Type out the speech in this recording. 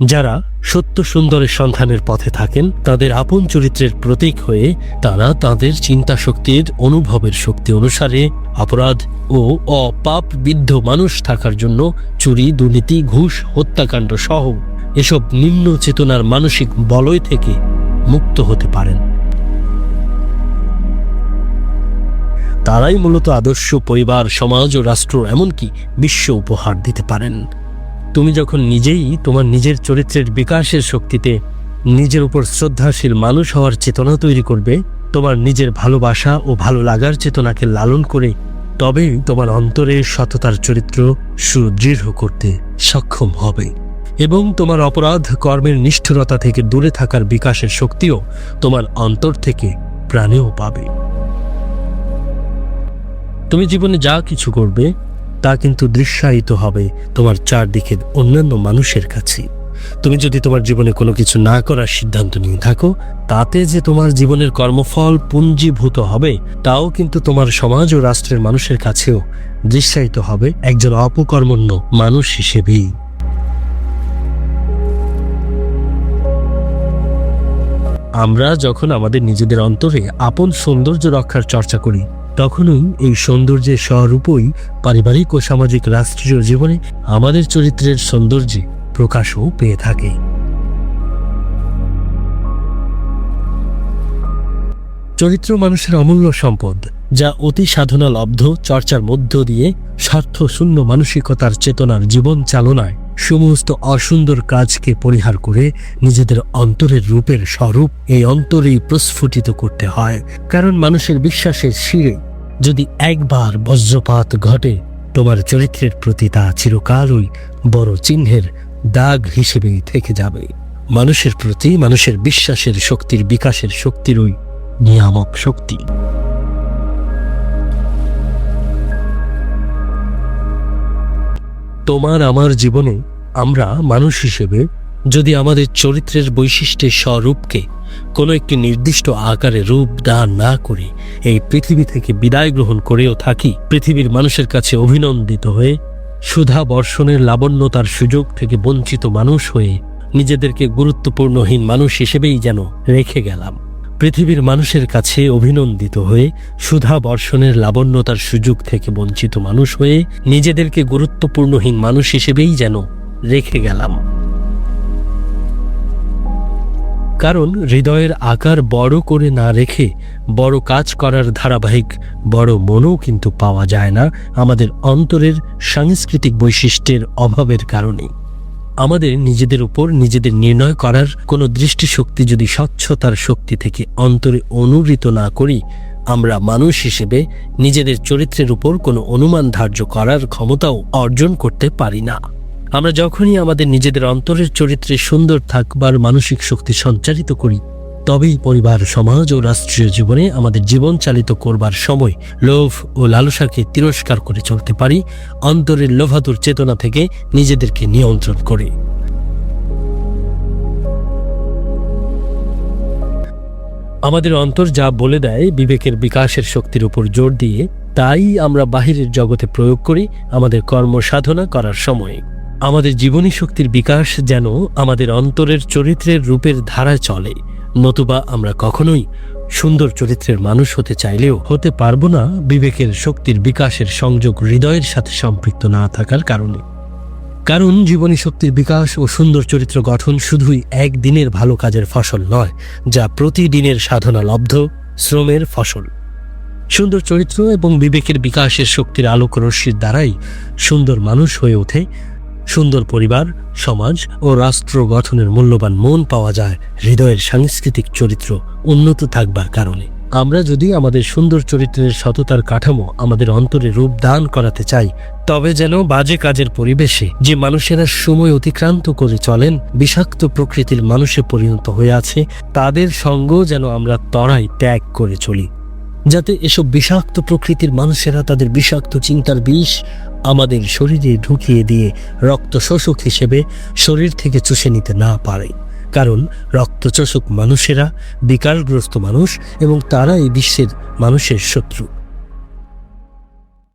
যারা সত্য সুন্দরের সন্ধানের পথে থাকেন, তাদের আপন চরিত্রের প্রতীক হয়ে তারা তাদের চিন্তা শক্তির অনুভবের শক্তি অনুসারে অপরাধ ও অপাপ বিদ্ধ মানুষ থাকার জন্য চুরি, দুর্নীতি, ঘুষ, হত্যাকাণ্ড সহ এসব নিম্ন চেতনার মানসিক বলয় থেকে মুক্ত হতে পারেন। তারাই মূলত আদর্শ পরিবার, সমাজ ও রাষ্ট্র, এমনকি বিশ্ব উপহার দিতে পারেন। তুমি যখন নিজেই তোমার নিজের চরিত্রের বিকাশের শক্তিতে নিজের উপর শ্রদ্ধাশীল মানুষ হওয়ার চেতনা তৈরি করবে, তোমার নিজের ভালোবাসা ও ভালো লাগার চেতনাকে লালন করে তবেই তোমার অন্তরে সততার চরিত্র সুদৃঢ় করতে সক্ষম হবে। এবং তোমার অপরাধ কর্মের নিষ্ঠুরতা থেকে দূরে থাকার বিকাশের শক্তিও তোমার অন্তর থেকে প্রাণেও পাবে। তুমি জীবনে যা কিছু করবে তা কিন্তু দৃশ্যায়িত হবে তোমার চারদিকের অন্যান্য মানুষের কাছে। তুমি যদি তোমার জীবনে কোনো কিছু না করার সিদ্ধান্ত নিয়ে থাকো, তাতে যে তোমার জীবনের কর্মফল পুঞ্জীভূত হবে, তাও কিন্তু তোমার সমাজ ও রাষ্ট্রের মানুষের কাছেও দৃশ্যায়িত হবে একজন অপকর্মণ্য মানুষ হিসেবেই। আমরা যখন আমাদের নিজেদের অন্তরে আপন সৌন্দর্য রক্ষার চর্চা করি তখনই এই সৌন্দর্যের স্বরূপই পারিবারিক ও সামাজিক রাষ্ট্রীয় জীবনে আমাদের চরিত্রের সৌন্দর্যে প্রকাশও পেয়ে থাকে। চরিত্র মানুষের অমূল্য সম্পদ, যা অতি সাধনা লব্ধ, চর্চার মধ্য দিয়ে স্বার্থ শূন্য মানসিকতার চেতনার জীবন চালনায় সমস্ত অসুন্দর কাজকে পরিহার করে নিজেদের অন্তরের রূপের স্বরূপ এই অন্তরেই প্রস্ফুটিত করতে হয়। কারণ মানুষের বিশ্বাসের শিরে যদি একবার বজ্রপাত ঘটে, তোমার চরিত্রের প্রতি তা চিরকালই বড় চিহ্নের দাগ হিসেবেই থেকে যাবে। মানুষের প্রতি, মানুষের বিশ্বাসের শক্তির বিকাশের শক্তিরই নিয়ামক শক্তি। তোমার আমার জীবনে আমরা মানুষ হিসেবে যদি আমাদের চরিত্রের বৈশিষ্ট্যের স্বরূপকে কোনো একটি নির্দিষ্ট আকারে রূপ দান না করে এই পৃথিবী থেকে বিদায় গ্রহণ করেও থাকি। পৃথিবীর মানুষের কাছে অভিনন্দিত হয়ে সুধা বর্ষণের লাবণ্যতার সুযোগ থেকে বঞ্চিত মানুষ হয়ে নিজেদেরকে গুরুত্বপূর্ণহীন মানুষ হিসেবেই যেন রেখে গেলাম। পৃথিবীর মানুষের কাছে অভিনন্দিত হয়ে সুধা বর্ষণের লাবণ্যতার সুযোগ থেকে বঞ্চিত মানুষ হয়ে নিজেদেরকে গুরুত্বপূর্ণহীন মানুষ হিসেবেই যেন রেখে গেলাম। কারণ হৃদয়ের আকার বড় করে না রেখে বড় কাজ করার ধারাবাহিক, বড় মনও কিন্তু পাওয়া যায় না আমাদের অন্তরের সাংস্কৃতিক বৈশিষ্ট্যের অভাবের কারণে। আমাদের নিজেদের উপর নিজেদের নির্ণয় করার কোনো দৃষ্টিশক্তি যদি স্বচ্ছতার শক্তি থেকে অন্তরে অনুবৃত না করি, আমরা মানুষ হিসেবে নিজেদের চরিত্রের উপর কোনো অনুমান ধার্য করার ক্ষমতাও অর্জন করতে পারি না। আমরা যখনই আমাদের নিজেদের অন্তরের চরিত্রে সুন্দর থাকবার মানসিক শক্তি সঞ্চারিত করি, তবেই পরিবার, সমাজ ও রাষ্ট্রীয় জীবনে আমাদের জীবন চালিত করবার সময় লোভ ও লালসাকে তিরস্কার করে চলতে পারি, অন্তরের লোভাতুর চেতনা থেকে নিজেদেরকে নিয়ন্ত্রণ করে। আমাদের অন্তর যা বলে দেয়, বিবেকের বিকাশের শক্তির উপর জোর দিয়ে, তাই আমরা বাহিরের জগতে প্রয়োগ করি, আমাদের কর্ম সাধনা করার সময়। আমাদের জীবনী শক্তির বিকাশ যেন আমাদের অন্তরের চরিত্রের রূপের ধারায় চলে। নতুবা আমরা কখনোই সুন্দর চরিত্রের মানুষ হতে চাইলেও হতে পারব না বিবেকের শক্তির বিকাশের সংযোগ হৃদয়ের সাথে সম্পৃক্ত না থাকার কারণে। কারণ জীবনী শক্তির বিকাশ ও সুন্দর চরিত্র গঠন শুধুই একদিনের ভালো কাজের ফসল নয়, যা প্রতিদিনের সাধনা লব্ধ, শ্রমের ফসল। সুন্দর চরিত্র এবং বিবেকের বিকাশের শক্তির আলোক রশ্মির দ্বারাই সুন্দর মানুষ হয়ে ওঠে সুন্দর পরিবার, সমাজ ও রাষ্ট্র গঠনের মূল্যবান মন পাওয়া যায় হৃদয়ের সাংস্কৃতিক চরিত্র উন্নত থাকবার কারণে। আমরা যদি আমাদের সুন্দর চরিত্রের সততার কাঠামো আমাদের অন্তরে রূপ দান করাতে চাই, তবে যেন বাজে কাজের পরিবেশে যে মানুষেরা সময় অতিক্রান্ত করে চলেন, বিষাক্ত প্রকৃতির মানুষে পরিণত হয়ে আছে, তাদের সঙ্গ যেন আমরা তরাই ত্যাগ করে চলি। যাতে এসব বিষাক্ত প্রকৃতির মানুষেরা তাদের বিষাক্ত চিন্তার বিষ আমাদের শরীরে ঢুকিয়ে দিয়ে রক্ত শোষক হিসেবে শরীর থেকে চুষে নিতে না পারে। কারণ রক্ত চোষক মানুষেরা, বিকারগ্রস্ত মানুষ এবং তারা এই বিশ্বের মানুষের শত্রু।